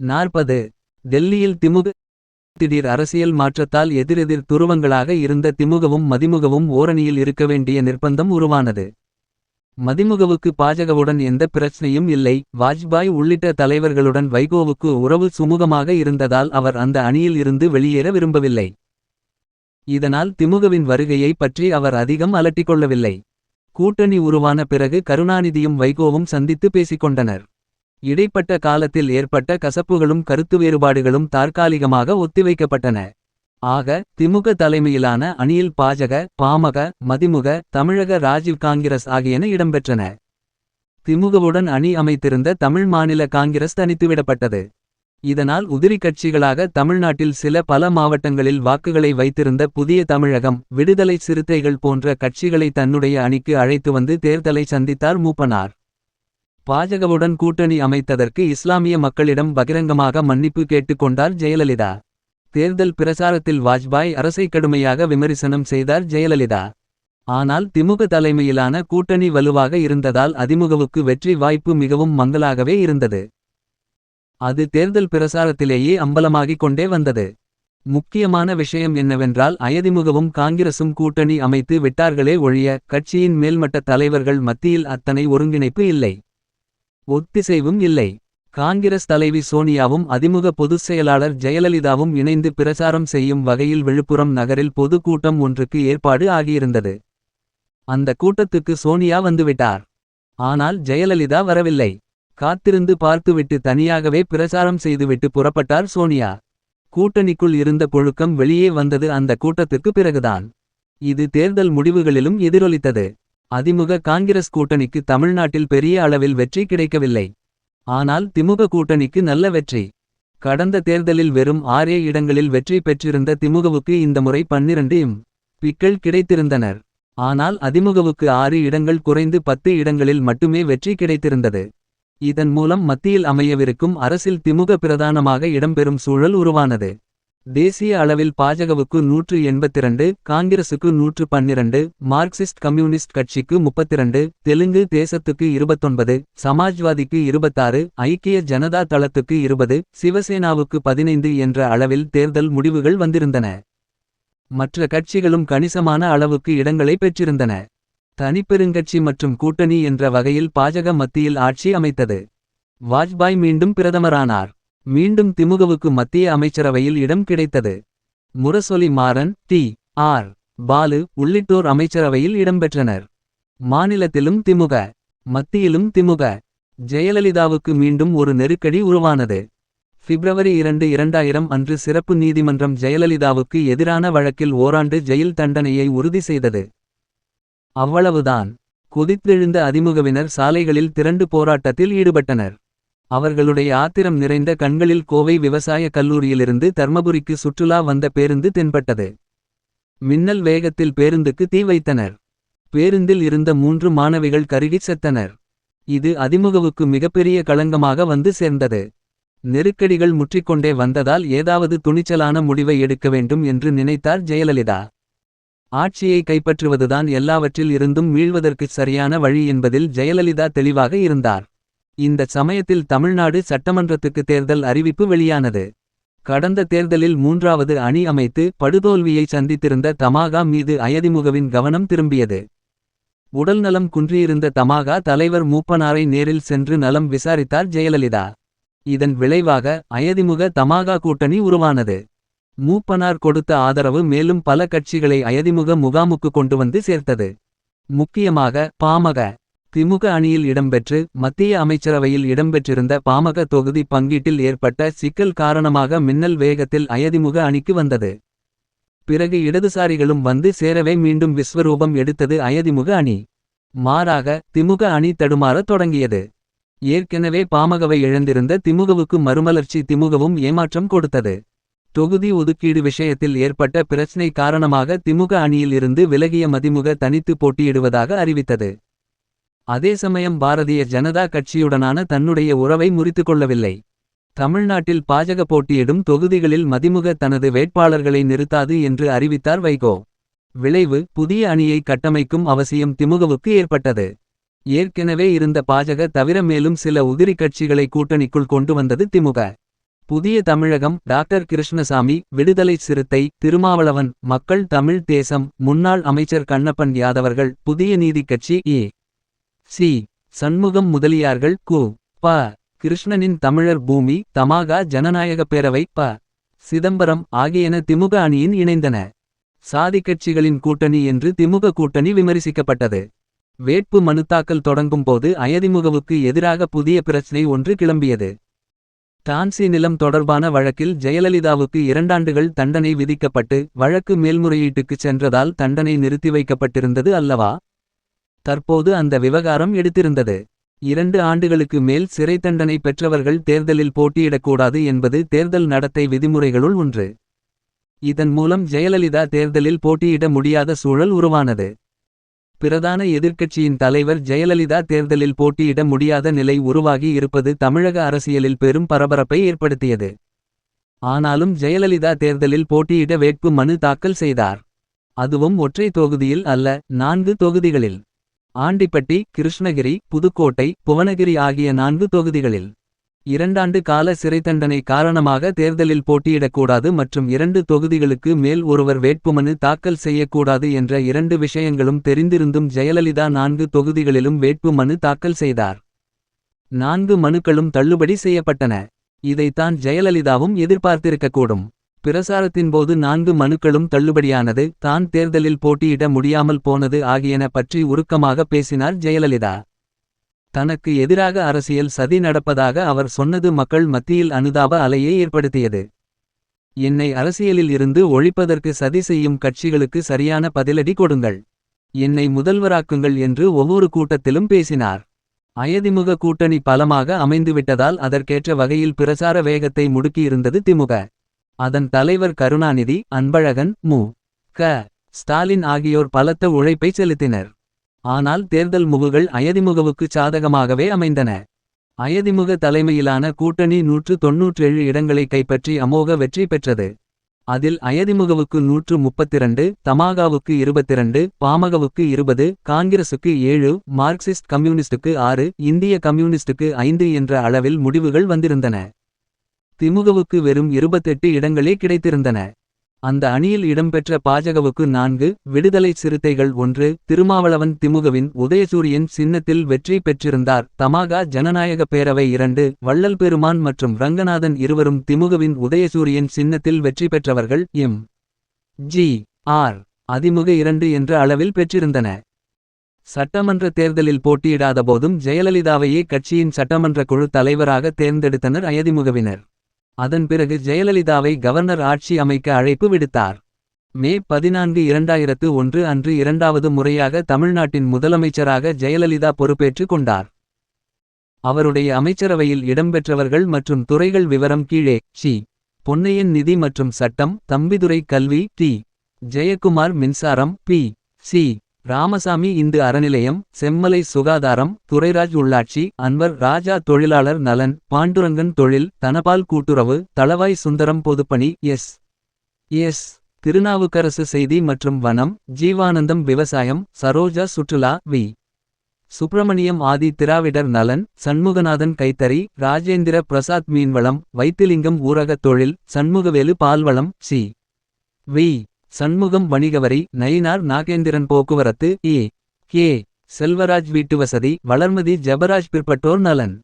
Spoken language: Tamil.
நாற்பது. டெல்லியில் திமுக திடீர் அரசியல் மாற்றத்தால் எதிரெதிர் துருவங்களாக இருந்த திமுகவும் மதிமுகவும் ஓரணியில் இருக்க வேண்டிய நிர்பந்தம் உருவானது. மதிமுகவுக்கு பாஜகவுடன் எந்த பிரச்சனையும் இல்லை. வாஜ்பாய் உள்ளிட்ட தலைவர்களுடன் வைகோவுக்கு உறவு சுமூகமாக இருந்ததால் அவர் அந்த அணியில் இருந்து வெளியேற விரும்பவில்லை. இதனால் திமுகவின் வருகையை பற்றி அவர் அதிகம் அலட்டிக்கொள்ளவில்லை கூட்டணி உருவான பிறகு கருணாநிதியும் வைகோவும் சந்தித்து பேசிக்கொண்டனர் இடைப்பட்ட காலத்தில் ஏற்பட்ட கசப்புகளும் கருத்து வேறுபாடுகளும் தற்காலிகமாக ஒத்திவைக்கப்பட்டன. ஆக திமுக தலைமையிலான அணியில் பாஜக பாமக மதிமுக தமிழக ராஜீவ் காங்கிரஸ் ஆகியன இடம்பெற்றன. திமுகவுடன் அணி அமைத்திருந்த தமிழ் மாநில காங்கிரஸ் தனித்துவிடப்பட்டது. இதனால் உதிரி கட்சிகளாக தமிழ்நாட்டில் சில பல மாவட்டங்களில் வாக்குகளை வைத்திருந்த புதிய தமிழகம் விடுதலை சிறுத்தைகள் போன்ற கட்சிகளை தன்னுடைய அணிக்கு அழைத்து வந்து தேர்தலை சந்தித்தார் மூப்பனார். பாஜகவுடன் கூட்டணி அமைத்ததற்கு இஸ்லாமிய மக்களிடம் பகிரங்கமாக மன்னிப்பு கேட்டுக்கொண்டார் ஜெயலலிதா. தேர்தல் பிரசாரத்தில் வாஜ்பாய் அரசை கடுமையாக விமர்சனம் செய்தார் ஜெயலலிதா. ஆனால் திமுக தலைமையிலான கூட்டணி வலுவாக இருந்ததால் அதிமுகவுக்கு வெற்றி வாய்ப்பு மிகவும் மங்கலாகவே இருந்தது. அது தேர்தல் பிரசாரத்திலேயே அம்பலமாகிக் கொண்டே வந்தது. முக்கியமான விஷயம் என்னவென்றால் அயதிமுகவும் காங்கிரசும் கூட்டணி அமைத்து விட்டார்களே ஒழிய கட்சியின் மேல்மட்ட தலைவர்கள் மத்தியில் அத்தனை ஒருங்கிணைப்பு இல்லை. ஒத்திசைவும் இல்லை. காங்கிரஸ் தலைவி சோனியாவும் அதிமுக பொதுச் செயலாளர் ஜெயலலிதாவும் இணைந்து பிரசாரம் செய்யும் வகையில் விழுப்புரம் நகரில் பொதுக்கூட்டம் ஒன்றுக்கு ஏற்பாடு ஆகியிருந்தது. அந்த கூட்டத்துக்கு சோனியா வந்துவிட்டார். ஆனால் ஜெயலலிதா வரவில்லை. காத்திருந்து பார்த்துவிட்டு தனியாகவே பிரச்சாரம் செய்துவிட்டு புறப்பட்டார் சோனியா. கூட்டணிக்குள் இருந்த புழுக்கம் வெளியே வந்தது அந்த கூட்டத்துக்கு பிறகுதான். இது தேர்தல் முடிவுகளிலும் எதிரொலித்தது. அதிமுக காங்கிரஸ் கூட்டணிக்கு தமிழ்நாட்டில் பெரிய அளவில் வெற்றி கிடைக்கவில்லை. ஆனால் திமுக கூட்டணிக்கு நல்ல வெற்றி. கடந்த தேர்தலில் வெறும் ஆறே இடங்களில் வெற்றி பெற்றிருந்த திமுகவுக்கு இந்த முறை பன்னிரண்டு எம். பிக்கள் கிடைத்திருந்தனர். ஆனால் அதிமுகவுக்கு ஆறு இடங்கள் குறைந்து பத்து இடங்களில் மட்டுமே வெற்றி கிடைத்திருந்தது. இதன் மூலம் மத்தியில் அமையவிருக்கும் அரசில் திமுக பிரதானமாக இடம்பெறும் சூழல் உருவானது. தேசிய அளவில் பாஜகவுக்கு நூற்று எண்பத்திரண்டு காங்கிரசுக்கு நூற்று பன்னிரண்டு மார்க்சிஸ்ட் கம்யூனிஸ்ட் கட்சிக்கு முப்பத்திரண்டு தெலுங்கு தேசத்துக்கு இருபத்தொன்பது சமாஜ்வாதிக்கு இருபத்தாறு ஐக்கிய ஜனதா தளத்துக்கு இருபது சிவசேனாவுக்கு பதினைந்து என்ற அளவில் தேர்தல் முடிவுகள் வந்திருந்தன. மற்ற கட்சிகளும் கணிசமான அளவுக்கு இடங்களை பெற்றிருந்தன. தனிப்பெருங்கட்சி மற்றும் கூட்டணி என்ற வகையில் பாஜக மத்தியில் ஆட்சி அமைத்தது. வாஜ்பாய் மீண்டும் பிரதமரானார். மீண்டும் திமுகவுக்கு மத்திய அமைச்சரவையில் இடம் கிடைத்தது. முரசொலி மாறன் டி. ஆர். பாலு உள்ளிட்டோர் அமைச்சரவையில் இடம்பெற்றனர் மாநிலத்திலும் திமுக மத்தியிலும் திமுக. ஜெயலலிதாவுக்கு மீண்டும் ஒரு நெருக்கடி உருவானது. பிப்ரவரி இரண்டு இரண்டாயிரம் அன்று சிறப்பு நீதிமன்றம் ஜெயலலிதாவுக்கு எதிரான வழக்கில் ஓராண்டு ஜெயில் தண்டனையை உறுதி செய்தது. அவ்வளவுதான். கொதித்தெழுந்த அதிமுகவினர் சாலைகளில் திரண்டு போராட்டத்தில் ஈடுபட்டனர். அவர்களுடைய ஆத்திரம் நிறைந்த கண்களில் கோவை விவசாய கல்லூரியிலிருந்து தர்மபுரிக்கு சுற்றுலா வந்த பேருந்து தென்பட்டது. மின்னல் வேகத்தில் பேருந்துக்கு தீ வைத்தனர். பேருந்தில் இருந்த மூன்று மாணவிகள் கருகிச் செத்தனர். இது அதிமுகவுக்கு மிகப்பெரிய களங்கமாக வந்து சேர்ந்தது. நெருக்கடிகள் முற்றிக்கொண்டே வந்ததால் ஏதாவது துணிச்சலான முடிவை எடுக்க வேண்டும் என்று நினைத்தார் ஜெயலலிதா. ஆட்சியை கைப்பற்றுவதுதான் எல்லாவற்றில் இருந்தும் மீள்வதற்குச் சரியான வழி என்பதில் ஜெயலலிதா தெளிவாக இருந்தார். இந்த சமயத்தில் தமிழ்நாடு சட்டமன்றத்துக்கு தேர்தல் அறிவிப்பு வெளியானது. கடந்த தேர்தலில் மூன்றாவது அணி அமைத்து படுதோல்வியை சந்தித்திருந்த தமாகா மீது அயதிமுகவின் கவனம் திரும்பியது. உடல்நலம் குன்றியிருந்த தமாகா தலைவர் மூப்பனாரை நேரில் சென்று நலம் விசாரித்தார் ஜெயலலிதா. இதன் விளைவாக அயதிமுக தமாகா கூட்டணி உருவானது. மூப்பனார் கொடுத்த ஆதரவு மேலும் பல கட்சிகளை அயதிமுக முகாமுக்கு கொண்டு வந்து சேர்த்தது. முக்கியமாக பாமக திமுக அணியில் இடம்பெற்று மத்திய அமைச்சரவையில் இடம்பெற்றிருந்த பாமக தொகுதி பங்கீட்டில் ஏற்பட்ட சிக்கல் காரணமாக மின்னல் வேகத்தில் அயதிமுக அணிக்கு வந்தது. பிறகு இடதுசாரிகளும் வந்து சேரவே மீண்டும் விஸ்வரூபம் எடுத்தது அயதிமுக அணி. மாறாக திமுக அணி தடுமாறத் தொடங்கியது. ஏற்கனவே பாமகவை இழந்திருந்த திமுகவுக்கு மறுமலர்ச்சி திமுகவும் ஏமாற்றம் கொடுத்தது. தொகுதி ஒதுக்கீடு விஷயத்தில் ஏற்பட்ட பிரச்சினை காரணமாக திமுக அணியில் இருந்து விலகிய மதிமுக தனித்து போட்டியிடுவதாக அறிவித்தது. அதே சமயம் பாரதிய ஜனதா கட்சியுடனான தன்னுடைய உறவை முறித்துக்கொள்ளவில்லை தமிழ்நாட்டில் பாஜக போட்டியிடும் தொகுதிகளில் மதிமுக தனது வேட்பாளர்களை நிறுத்தாது என்று அறிவித்தார் வைகோ. விளைவு புதிய அணியை கட்டமைக்கும் அவசியம் திமுகவுக்கு ஏற்பட்டது. ஏற்கெனவே இருந்த பாஜக தவிர மேலும் சில உதிரி கட்சிகளை கூட்டணிக்குள் கொண்டு வந்தது திமுக. புதிய தமிழகம் டாக்டர் கிருஷ்ணசாமி விடுதலை சிறுத்தை திருமாவளவன் மக்கள் தமிழ் தேசம் முன்னாள் அமைச்சர் கண்ணப்பன் யாதவர்கள் புதிய நீதிக் கட்சி ஏ சி. சண்முகம் முதலியார்கள் கு. ப. கிருஷ்ணனின் தமிழர் பூமி தமாகா ஜனநாயகப் பேரவை ப. சிதம்பரம் ஆகியன திமுக அணியின் இணைந்தன. சாதிக் கட்சிகளின் கூட்டணி என்று திமுக கூட்டணி விமர்சிக்கப்பட்டது. வேட்பு மனு தாக்கல் தொடங்கும் போது அயதிமுகவுக்கு எதிராக புதிய பிரச்சினை ஒன்று கிளம்பியது. டான்சி நிலம் தொடர்பான வழக்கில் ஜெயலலிதாவுக்கு இரண்டாண்டுகள் தண்டனை விதிக்கப்பட்டு வழக்கு மேல்முறையீட்டுக்குச் சென்றதால் தண்டனை நிறுத்தி வைக்கப்பட்டிருந்தது அல்லவா? தற்போது அந்த விவகாரம் எடுத்திருந்தது. இரண்டு ஆண்டுகளுக்கு மேல் சிறை தண்டனை பெற்றவர்கள் தேர்தலில் போட்டியிடக்கூடாது என்பது தேர்தல் நடத்தை விதிமுறைகளுள் ஒன்று. இதன் மூலம் ஜெயலலிதா தேர்தலில் போட்டியிட முடியாத சூழல் உருவானது. பிரதான எதிர்க்கட்சியின் தலைவர் ஜெயலலிதா தேர்தலில் போட்டியிட முடியாத நிலை உருவாகி இருப்பது தமிழக அரசியலில் பெரும் பரபரப்பை ஏற்படுத்தியது. ஆனாலும் ஜெயலலிதா தேர்தலில் போட்டியிட வேட்பு மனு தாக்கல் செய்தார். அதுவும் ஒற்றை தொகுதியில் அல்ல நான்கு தொகுதிகளில். ஆண்டிப்பட்டி கிருஷ்ணகிரி புதுக்கோட்டை புவனகிரி ஆகிய நான்கு தொகுதிகளில் இரண்டாண்டு கால சிறை தண்டனை காரணமாக தேர்தலில் போட்டியிடக்கூடாது மற்றும் இரண்டு தொகுதிகளுக்கு மேல் ஒருவர் வேட்புமனு தாக்கல் செய்யக்கூடாது என்ற இரண்டு விஷயங்களும் தெரிந்திருந்தும் ஜெயலலிதா நான்கு தொகுதிகளிலும் வேட்புமனு தாக்கல் செய்தார். நான்கு மனுக்களும் தள்ளுபடி செய்யப்பட்டன. இதைத்தான் ஜெயலலிதாவும் எதிர்பார்த்திருக்கக்கூடும். பிரசாரத்தின்போது நான்கு மனுக்களும் தள்ளுபடியானது. தான் தேர்தலில் போட்டியிட முடியாமல் போனது ஆகியன பற்றி உருக்கமாக பேசினார் ஜெயலலிதா. தனக்கு எதிராக அரசியல் சதி நடப்பதாக அவர் சொன்னது மக்கள் மத்தியில் அனுதாப அலையை ஏற்படுத்தியது. என்னை அரசியலில் இருந்து ஒழிப்பதற்கு சதி செய்யும் கட்சிகளுக்கு சரியான பதிலடி கொடுங்கள். என்னை முதல்வராக்குங்கள் என்று ஒவ்வொரு கூட்டத்திலும் பேசினார். அயதிமுக கூட்டணி பலமாக அமைந்துவிட்டதால் அதற்கேற்ற வகையில் பிரசார வேகத்தை முடுக்கியிருந்தது திமுக. அதன் தலைவர் கருணாநிதி அன்பழகன் மு. க. ஸ்டாலின் ஆகியோர் பலத்த உழைப்பை செலுத்தினர். ஆனால் தேர்தல் முகுகள் அயதிமுகவுக்குச் சாதகமாகவே அமைந்தன. அயதிமுக தலைமையிலான கூட்டணி நூற்று தொன்னூற்றேழு இடங்களை கைப்பற்றி அமோக வெற்றி பெற்றது. அதில் அயதிமுகவுக்கு நூற்று முப்பத்திரண்டு தமாகாவுக்கு இருபத்திரண்டு பாமகவுக்கு இருபது காங்கிரசுக்கு ஏழு மார்க்சிஸ்ட் கம்யூனிஸ்டுக்கு ஆறு இந்திய கம்யூனிஸ்டுக்கு ஐந்து என்ற அளவில் முடிவுகள் வந்திருந்தன. திமுகவுக்கு வெறும் இருபத்தெட்டு இடங்களே கிடைத்திருந்தன. அந்த அணியில் இடம்பெற்ற பாஜகவுக்கு நான்கு விடுதலை சிறுத்தைகள் ஒன்று திருமாவளவன் திமுகவின் உதயசூரியன் சின்னத்தில் வெற்றி பெற்றிருந்தார். தமாகா ஜனநாயக பேரவை இரண்டு வள்ளல் பெருமான் மற்றும் ரங்கநாதன் இருவரும் திமுகவின் உதயசூரியன் சின்னத்தில் வெற்றி பெற்றவர்கள் எம். ஜி. ஆர். அதிமுக இரண்டு என்ற அளவில் பெற்றிருந்தன. சட்டமன்ற தேர்தலில் போட்டியிடாத போதும் ஜெயலலிதாவையே கட்சியின் சட்டமன்ற குழு தலைவராக தேர்ந்தெடுத்தனர் அயதிமுகவினர். அதன் பிறகு ஜெயலலிதாவை கவர்னர் ஆட்சி அமைக்க அழைப்பு விடுத்தார். மே பதினான்கு இரண்டாயிரத்து ஒன்று அன்று இரண்டாவது முறையாக தமிழ்நாட்டின் முதலமைச்சராக ஜெயலலிதா பொறுப்பேற்றுக் கொண்டார். அவருடைய அமைச்சரவையில் இடம்பெற்றவர்கள் மற்றும் துறைகள் விவரம் கீழே சி. பொன்னையன் நிதி மற்றும் சட்டம் தம்பிதுரை கல்வி டி. ஜெயக்குமார் மின்சாரம் பி. சி. ராமசாமி இந்து அறநிலையம் செம்மலை சுகாதாரம் துரைராஜ் உள்ளாட்சி அன்வர் ராஜா தொழிலாளர் நலன் பாண்டுரங்கன் தொழில் தனபால் கூட்டுறவு தளவாய் சுந்தரம் பொதுப்பணி எஸ். எஸ். திருநாவுக்கரசு செய்தி மற்றும் வனம் ஜீவானந்தம் விவசாயம் சரோஜா சுற்றுலா வி. சுப்பிரமணியம் ஆதி திராவிடர் நலன் சண்முகநாதன் கைத்தறி ராஜேந்திர பிரசாத் மீன்வளம் வைத்திலிங்கம் ஊரகத் தொழில் சண்முகவேலு பால்வளம் சி. வி. சண்முகம் வணிகவரி நயினார் நாகேந்திரன் போக்குவரத்து ஏ கே. செல்வராஜ் வீட்டுவசதி வளர்மதி ஜபராஜ் பிற்பட்டோர் நலன்.